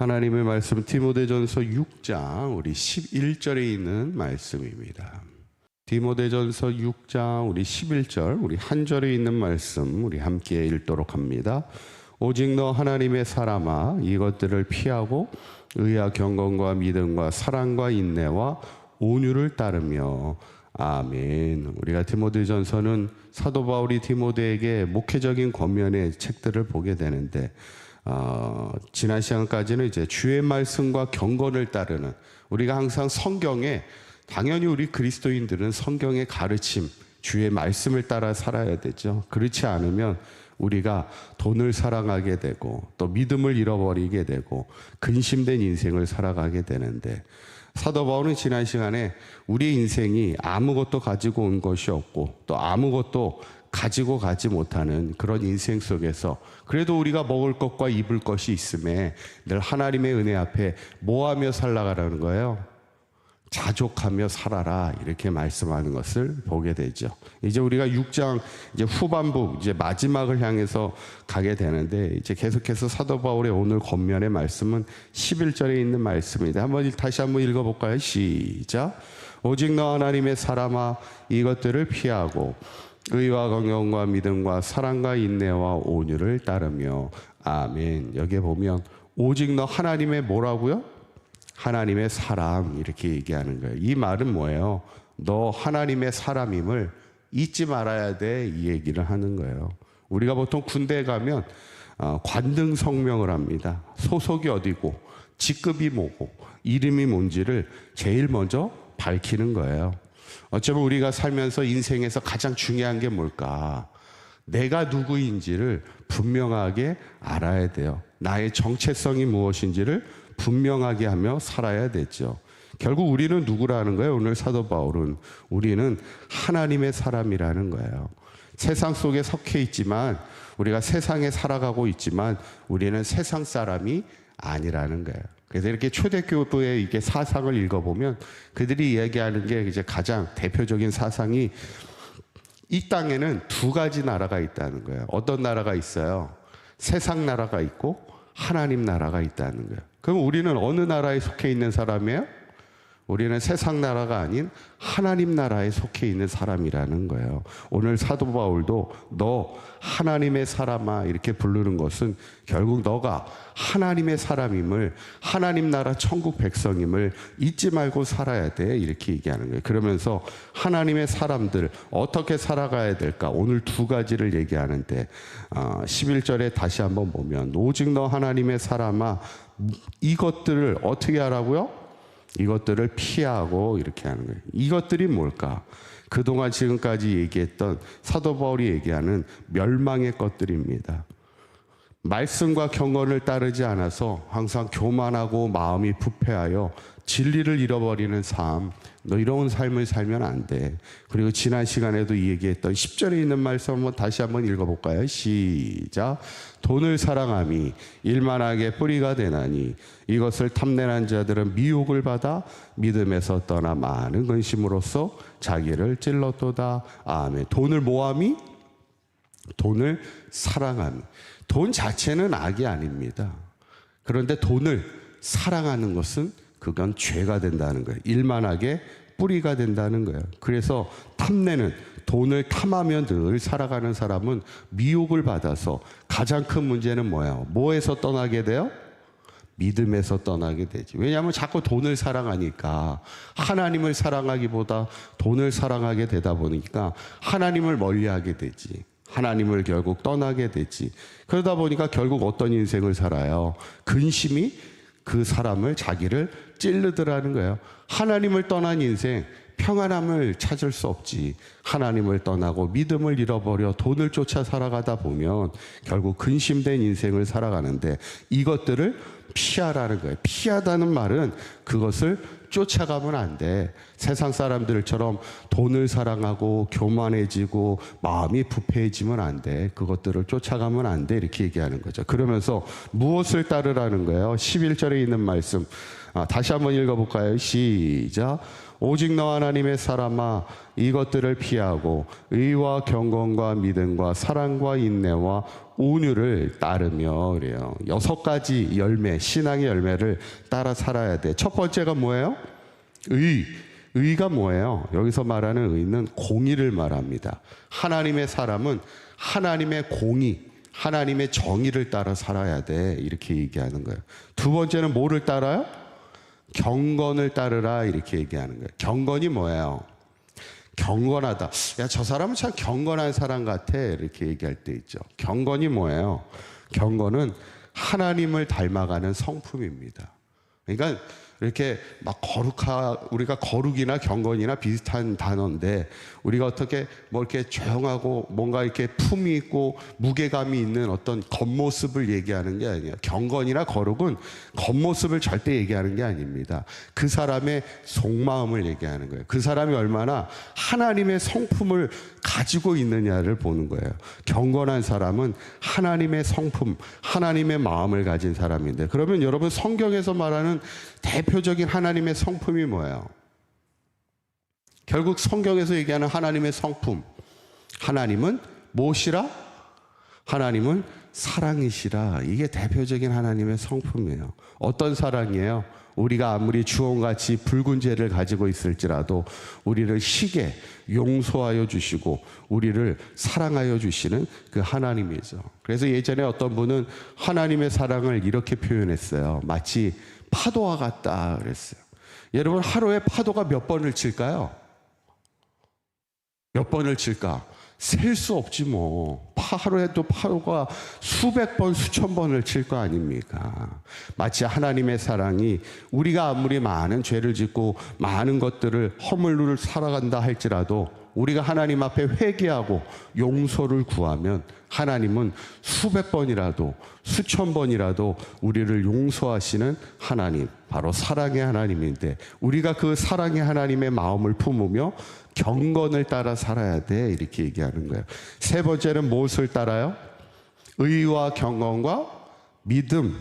하나님의 말씀 디모데전서 6장 우리 11절에 있는 말씀입니다. 디모데전서 6장 우리 11절 우리 한 절에 있는 말씀 우리 함께 읽도록 합니다. 오직 너 하나님의 사람아 이것들을 피하고 의와 경건과 믿음과 사랑과 인내와 온유를 따르며 아멘. 우리가 디모데전서는 사도 바울이 디모데에게 목회적인 권면의 책들을 보게 되는데 어, 지난 시간까지는 이제 주의 말씀과 경건을 따르는 우리가 항상 성경에 당연히 우리 그리스도인들은 성경의 가르침, 주의 말씀을 따라 살아야 되죠. 그렇지 않으면 우리가 돈을 사랑하게 되고 또 믿음을 잃어버리게 되고 근심된 인생을 살아가게 되는데 사도 바울은 지난 시간에 우리 인생이 아무것도 가지고 온 것이 없고 또 아무것도 가지고 가지 못하는 그런 인생 속에서 그래도 우리가 먹을 것과 입을 것이 있음에 늘 하나님의 은혜 앞에 뭐하며 살라가라는 거예요. 자족하며 살아라 이렇게 말씀하는 것을 보게 되죠. 이제 우리가 6장 이제 후반부 이제 마지막을 향해서 가게 되는데 이제 계속해서 사도 바울의 오늘 겉면의 말씀은 11절에 있는 말씀입니다. 한번 다시 한번 읽어 볼까요? 시작. 오직 너 하나님의 사람아 이것들을 피하고 의와 경영과 믿음과 사랑과 인내와 온유를 따르며 아멘. 여기에 보면 오직 너 하나님의 뭐라고요? 하나님의 사람 이렇게 얘기하는 거예요. 이 말은 뭐예요? 너 하나님의 사람임을 잊지 말아야 돼 이 얘기를 하는 거예요. 우리가 보통 군대에 가면 어, 관등 성명을 합니다. 소속이 어디고 직급이 뭐고 이름이 뭔지를 제일 먼저 밝히는 거예요. 어쩌면 우리가 살면서 인생에서 가장 중요한 게 뭘까? 내가 누구인지를 분명하게 알아야 돼요. 나의 정체성이 무엇인지를 분명하게 하며 살아야 되죠. 결국 우리는 누구라는 거예요? 오늘 사도 바울은 우리는 하나님의 사람이라는 거예요. 세상 속에 속해 있지만 우리가 세상에 살아가고 있지만 우리는 세상 사람이 아니라는 거예요. 그래서 이렇게 초대교부의 이게 사상을 읽어보면 그들이 이야기하는 게 이제 가장 대표적인 사상이 이 땅에는 두 가지 나라가 있다는 거예요. 어떤 나라가 있어요? 세상 나라가 있고 하나님 나라가 있다는 거예요. 그럼 우리는 어느 나라에 속해 있는 사람이에요? 우리는 세상 나라가 아닌 하나님 나라에 속해 있는 사람이라는 거예요. 오늘 사도 바울도 너 하나님의 사람아 이렇게 부르는 것은 결국 너가 하나님의 사람임을 하나님 나라 천국 백성임을 잊지 말고 살아야 돼 이렇게 얘기하는 거예요. 그러면서 하나님의 사람들 어떻게 살아가야 될까 오늘 두 가지를 얘기하는데 어, 11절에 다시 한번 보면 오직 너 하나님의 사람아 이것들을 어떻게 하라고요? 이것들을 피하고 이렇게 하는 거예요. 이것들이 뭘까? 그동안 지금까지 얘기했던 사도 바울이 얘기하는 멸망의 것들입니다. 말씀과 경건을 따르지 않아서 항상 교만하고 마음이 부패하여 진리를 잃어버리는 삶, 너 이런 삶을 살면 안 돼. 그리고 지난 시간에도 이 얘기했던 10절에 있는 말씀 한번 다시 한번 읽어볼까요? 시작. 돈을 사랑함이 일만하게 뿌리가 되나니 이것을 탐내는 자들은 미혹을 받아 믿음에서 떠나 많은 근심으로써 자기를 찔렀도다. 아멘. 돈을 모함이 돈을 사랑함이. 돈 자체는 악이 아닙니다. 그런데 돈을 사랑하는 것은 그건 죄가 된다는 거예요. 일만하게 뿌리가 된다는 거예요. 그래서 탐내는 돈을 탐하며 늘 살아가는 사람은 미혹을 받아서 가장 큰 문제는 뭐예요? 뭐에서 떠나게 돼요? 믿음에서 떠나게 되지. 왜냐하면 자꾸 돈을 사랑하니까 하나님을 사랑하기보다 돈을 사랑하게 되다 보니까 하나님을 멀리하게 되지. 하나님을 결국 떠나게 되지. 그러다 보니까 결국 어떤 인생을 살아요? 근심이 그 사람을 자기를 찔르더라는 거예요. 하나님을 떠난 인생 평안함을 찾을 수 없지. 하나님을 떠나고 믿음을 잃어버려 돈을 쫓아 살아가다 보면 결국 근심된 인생을 살아가는데 이것들을 피하라는 거예요. 피하다는 말은 그것을 쫓아가면 안 돼. 세상 사람들처럼 돈을 사랑하고 교만해지고 마음이 부패해지면 안 돼. 그것들을 쫓아가면 안 돼. 이렇게 얘기하는 거죠. 그러면서 무엇을 따르라는 거예요? 11절에 있는 말씀. 아, 다시 한번 읽어볼까요? 시작. 오직 너 하나님의 사람아 이것들을 피하고 의와 경건과 믿음과 사랑과 인내와 온유를 따르며 그래요. 여섯 가지 열매, 신앙의 열매를 따라 살아야 돼. 첫 번째가 뭐예요? 의. 의가 뭐예요? 여기서 말하는 의는 공의를 말합니다. 하나님의 사람은 하나님의 공의, 하나님의 정의를 따라 살아야 돼. 이렇게 얘기하는 거예요. 두 번째는 뭐를 따라요? 경건을 따르라. 이렇게 얘기하는 거예요. 경건이 뭐예요? 경건하다. 야, 저 사람은 참 경건한 사람 같아. 이렇게 얘기할 때 있죠. 경건이 뭐예요? 경건은 하나님을 닮아가는 성품입니다. 그러니까 이렇게 막 거룩하 우리가 거룩이나 경건이나 비슷한 단어인데 우리가 어떻게 뭐 이렇게 조용하고 뭔가 이렇게 품이 있고 무게감이 있는 어떤 겉모습을 얘기하는 게 아니에요. 경건이나 거룩은 겉모습을 절대 얘기하는 게 아닙니다. 그 사람의 속마음을 얘기하는 거예요. 그 사람이 얼마나 하나님의 성품을 가지고 있느냐를 보는 거예요. 경건한 사람은 하나님의 성품, 하나님의 마음을 가진 사람인데 그러면 여러분 성경에서 말하는 대 표적인 하나님의 성품이 뭐예요? 결국 성경에서 얘기하는 하나님의 성품. 하나님은 무엇이라? 하나님은 사랑이시라. 이게 대표적인 하나님의 성품이에요. 어떤 사랑이에요? 우리가 아무리 주홍같이 붉은 죄를 가지고 있을지라도 우리를 희게 용서하여 주시고 우리를 사랑하여 주시는 그 하나님이죠. 그래서 예전에 어떤 분은 하나님의 사랑을 이렇게 표현했어요. 마치 파도와 같다 그랬어요. 여러분 하루에 파도가 몇 번을 칠까요? 몇 번을 칠까? 셀 수 없지 뭐. 파- 하루에도 파도가 수백 번, 수천 번을 칠 거 아닙니까? 마치 하나님의 사랑이 우리가 아무리 많은 죄를 짓고 많은 것들을 허물을 살아간다 할지라도 우리가 하나님 앞에 회개하고 용서를 구하면 하나님은 수백 번이라도 수천 번이라도 우리를 용서하시는 하나님, 바로 사랑의 하나님인데 우리가 그 사랑의 하나님의 마음을 품으며 경건을 따라 살아야 돼 이렇게 얘기하는 거예요. 세 번째는 무엇을 따라요? 의와 경건과 믿음.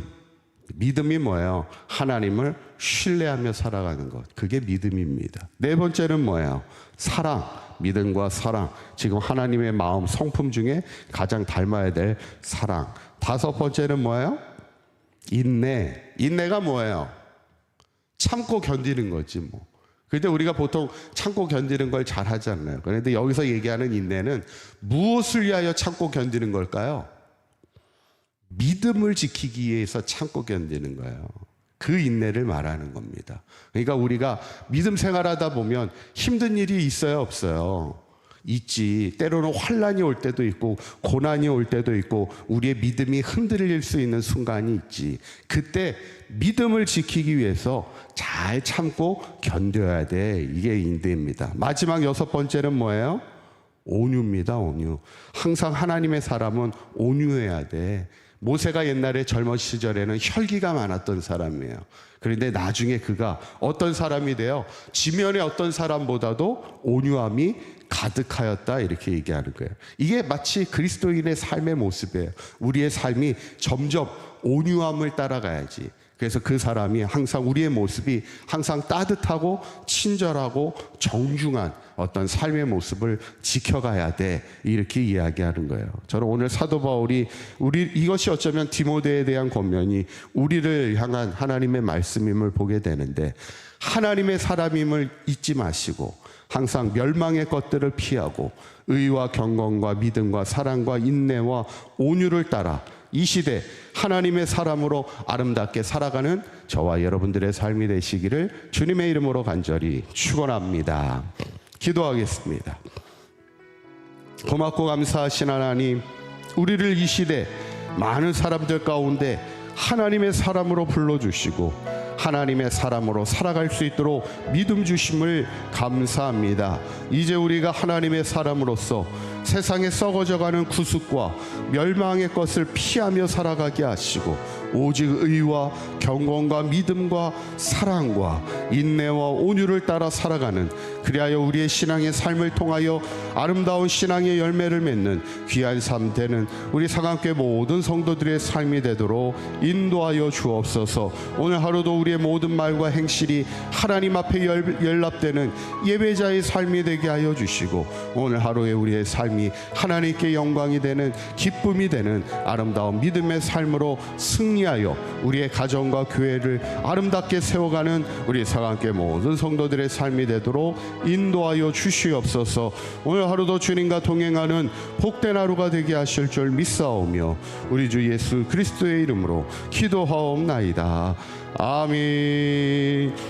믿음이 뭐예요? 하나님을 신뢰하며 살아가는 것. 그게 믿음입니다. 네 번째는 뭐예요? 사랑. 믿음과 사랑. 지금 하나님의 마음 성품 중에 가장 닮아야 될 사랑. 다섯 번째는 뭐예요? 인내. 인내가 뭐예요? 참고 견디는 거지 뭐. 근데 우리가 보통 참고 견디는 걸 잘 하잖아요. 그런데 여기서 얘기하는 인내는 무엇을 위하여 참고 견디는 걸까요? 믿음을 지키기 위해서 참고 견디는 거예요. 그 인내를 말하는 겁니다. 그러니까 우리가 믿음 생활하다 보면 힘든 일이 있어요, 없어요? 있지. 때로는 환란이 올 때도 있고 고난이 올 때도 있고 우리의 믿음이 흔들릴 수 있는 순간이 있지. 그때 믿음을 지키기 위해서 잘 참고 견뎌야 돼. 이게 인내입니다. 마지막 여섯 번째는 뭐예요? 온유입니다, 온유. 항상 하나님의 사람은 온유해야 돼. 모세가 옛날에 젊은 시절에는 혈기가 많았던 사람이에요. 그런데 나중에 그가 어떤 사람이 돼요? 지면의 어떤 사람보다도 온유함이 가득하였다 이렇게 얘기하는 거예요. 이게 마치 그리스도인의 삶의 모습이에요. 우리의 삶이 점점 온유함을 따라가야지. 그래서 그 사람이 항상 우리의 모습이 항상 따뜻하고 친절하고 정중한 어떤 삶의 모습을 지켜가야 돼 이렇게 이야기하는 거예요. 저는 오늘 사도 바울이 우리 이것이 어쩌면 디모데에 대한 권면이 우리를 향한 하나님의 말씀임을 보게 되는데 하나님의 사람임을 잊지 마시고 항상 멸망의 것들을 피하고 의와 경건과 믿음과 사랑과 인내와 온유를 따라 이 시대 하나님의 사람으로 아름답게 살아가는 저와 여러분들의 삶이 되시기를 주님의 이름으로 간절히 축원합니다. 기도하겠습니다. 고맙고 감사하신 하나님, 우리를 이 시대 많은 사람들 가운데 하나님의 사람으로 불러주시고 하나님의 사람으로 살아갈 수 있도록 믿음 주심을 감사합니다. 이제 우리가 하나님의 사람으로서 세상에 썩어져가는 구습과 멸망의 것을 피하며 살아가게 하시고 오직 의와 경건과 믿음과 사랑과 인내와 온유를 따라 살아가는 그리하여 우리의 신앙의 삶을 통하여 아름다운 신앙의 열매를 맺는 귀한 삶 되는 우리 상암교회 모든 성도들의 삶이 되도록 인도하여 주옵소서. 오늘 하루도 우리의 모든 말과 행실이 하나님 앞에 열, 연락되는 예배자의 삶이 되게 하여 주시고 오늘 하루에 우리의 삶이 하나님께 영광이 되는 기쁨이 되는 아름다운 믿음의 삶으로 승리하여 우리의 가정과 교회를 아름답게 세워가는 우리 사랑교회 모든 성도들의 삶이 되도록 인도하여 주시옵소서. 오늘 하루도 주님과 동행하는 복된 하루가 되게 하실 줄 믿사오며 우리 주 예수 그리스도의 이름으로 기도하옵나이다. 아멘